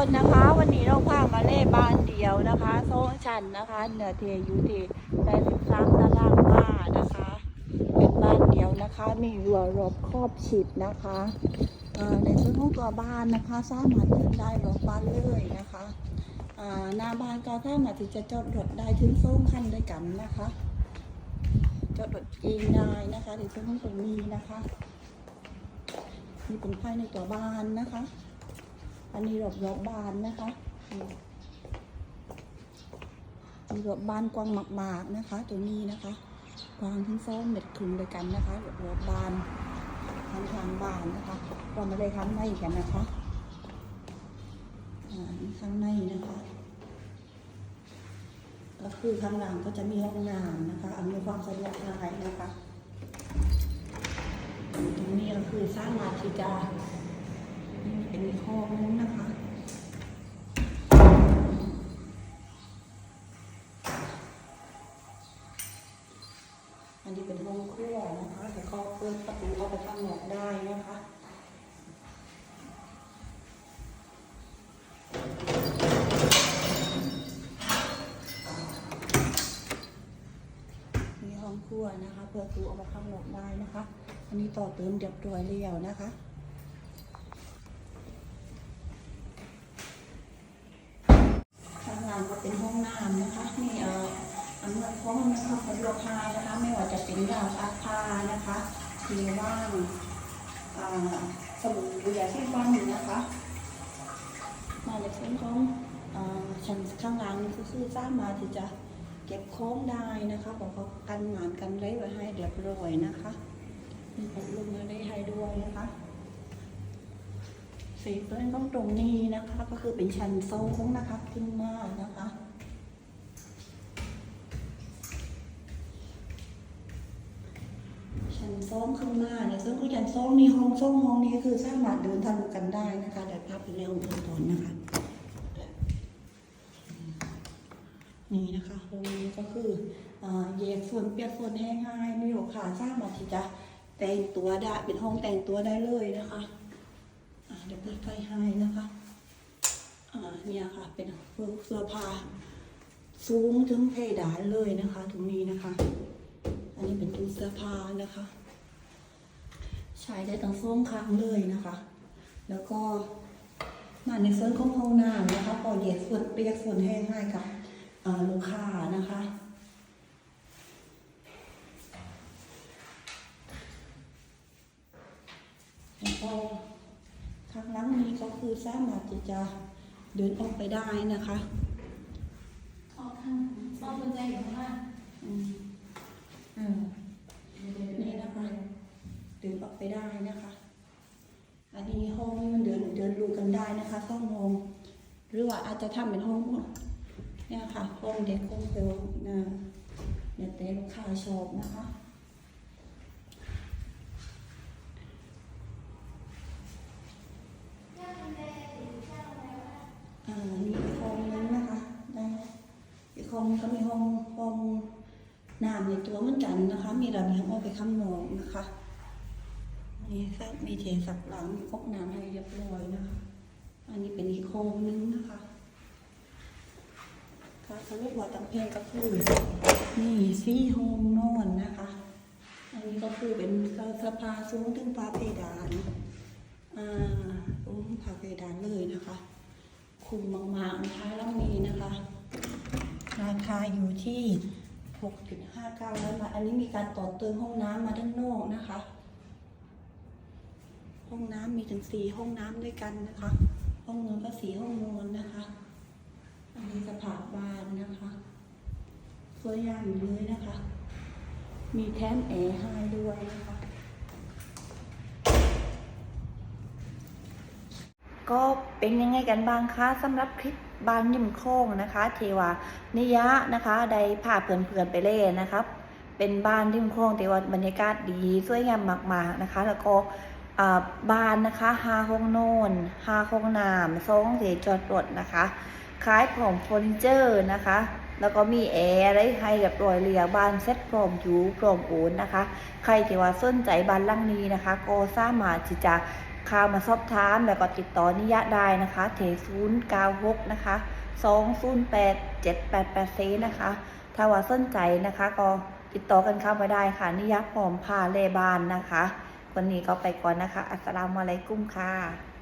คนนะคะ วันนี้เราพามาเล่บ้านเดียวนะคะโซ่ชันนะคะ เหนือเทยู่ที่แปดสิบสามตารางวานะคะ เป็นบ้านเดียวนะคะ มีรั้วรอบครอบชิดนะคะในส่วนของตัวบ้านนะคะ สามารถเดินได้รอบบ้านเลยนะคะหน้าบ้านก็สามารถที่จะจอดรถได้ถึงสองคันด้วยกันนะคะจอดรถเองได้นะคะในส่วนของตรงนี้นะคะนี่เป็นภายในตัวบ้านนะคะ อันนี้รอบรอบบานนะคะมีรอบบานกว้างมากๆนะคะ ตัวนี้นะคะกว้างถึงสองเมตรครึ่งด้วยกันนะคะรอบรอบบานทางทางบานนะคะเรามาเลยข้างในกันนะคะข้างในนะคะ ก็คือข้างหลังก็จะมีห้องน้ำนะคะอำนวยความสะดวกสบายนะคะตรงนี้ก็คือสร้างมาที่จะนี่เป็นห้อง นี้เป็นห้องครัวนะคะแต่ก็เปิดประตูเอาไปข้างนอกได้นะคะมีห้องครัวนะคะ เปิดประตูออกไปข้างนอกได้นะคะ อันนี้ต่อเติมเรียบร้อยแล้วนะคะ ว่าจะเป็นยาซักผ้านะคะทีว่างอ่าสบู่ยาที่ฟันนะคะ มาในส่นของชั้นข้างล่างนี่ก็คือสามาที่จะเก็บของได้นะคะบอกเขากันหมานกันไว้ไว้ให้เรียบร้อยนะคะมีพัดลมอะไรให้ด้วยนะคะสีเพื่อนต้องตรงนี้นะคะ ก็คือเป็นชั้นโซ่งนะคะ ขึ้นมานะคะ ชั้นโซ่งข้างหน้าในส่วนของชั้นโซ่งนี่ห้องโซ่งห้องนี้คือสามารถเดินทะลุกันได้นะคะเดี๋ยวภาพเป็นเรื่องของตนนะคะ นี่นะคะตรงนี้ก็คืออ่าแยกส่วนเปียกส่วนแห้งให้มีโอกาสสางมาที่จะแต่งตัวได้เป็นห้องแต่งตัวได้เลยนะคะเดี๋ยวเปิดไฟให้นะคะเนี่ยค่ะเป็นเสื้อผ้าสูงถึงเพดานเลยนะคะตรงนี้นะคะ อันนี้เป็นตู้ สื้อผ้านะคะ ใช้ได้ทั้งสองครั้งเลยนะคะ แล้วก็มาในส่วนของห้องน้ำนะคะพอแยกส่วนเปียกส่วนแห้งให้กับอ่าลูกค้านะคะแล้วก็ข้างหล่างนี้ก็คือสามารถที่จะเดินออกไปได้นะคะออกทางซอกกุญแจอยู่ข้างล่าง อืมอืมนี่นะคะ เดินออก ไปได้นะคะ อันนี้ห้องมันเดินเดินรูกันได้นะคะห้องโมงหรือว่าอาจจะทำเป็นห้องเนี่ยค่ะห้องเด็กห้องเซลนะเดี๋ยวแต่ลูกค้าชอบนะคะอ่ามีห้องนึงนะคะได้อีกห้องนึงก็มีห้องห้องน้ำในตัวเหมือนกันนะคะ มีระเบียงออกไปข้างนอกนะคะ นี่สักมีเทสักหลังมีก๊อกน้ำให้เรียบร้อยนะคะ อันนี้เป็นอีกห้องนึงนะคะค่ะสรุปว่าตั้งเพลงก็คือนี่ซี่ห้องนอนนะคะ อันนี้ก็คือเป็นสภาสูงถึงฟ้าเพดานอ่าสูงฟ้าเพดานเลยนะคะคุ้มมากๆนะคะแล้วมีนะคะ ราคาอยู่ที่6.59ล้านบาทอันนี้มีการต่อเติมห้องน้ำมาด้านนอกนะคะ ห้องน้ำมีถึงสี่ห้องน้ำด้วยกันนะคะ ห้องนอนก็สี่ห้องนอนนะคะ อันนี้สภาพบ้านนะคะ สวยงามอยู่เลยนะคะ มีแถมแอร์ให้ด้วยนะคะ ก็เป็นยังไงกันบ้างคะสำหรับคลิปบานยิมโค้งนะคะ เทวานิยะนะคะ ได้พาเพื่อนๆไปเล่นนะครับ เป็นบ้านริมโค้งเทวาบรรยากาศดีสวยงามมากๆนะคะ แล้วก็ บ้านนะคะฮาห้องนอนฮาห้องน้ำสองเสจอดรถนะคะขายของเฟอร์นิเจอร์นะคะ แล้วก็มีแอร์อะไรให้แบบรอยเรียบ้านเซ็ตพร้อมอยู่พร้อมโอนนะคะ ใครที่ว่าสนใจบ้านลังนี้นะคะ ก็สามารถที่จะเข้ามาสอบถามแล้วก็ติดต่อนิยะได้นะคะเทศูนย์เก้าหกนะคะสองศูนย์แปดเจ็ดแปดแปดเซนะคะ ถ้าว่าสนใจนะคะ ก็ติดต่อกันเข้ามาได้ค่ะนิยะพร้อมพาเลบานนะคะ วันนี้ก็ไปก่อนนะคะ อัสสลามุอะลัยกุมค่ะ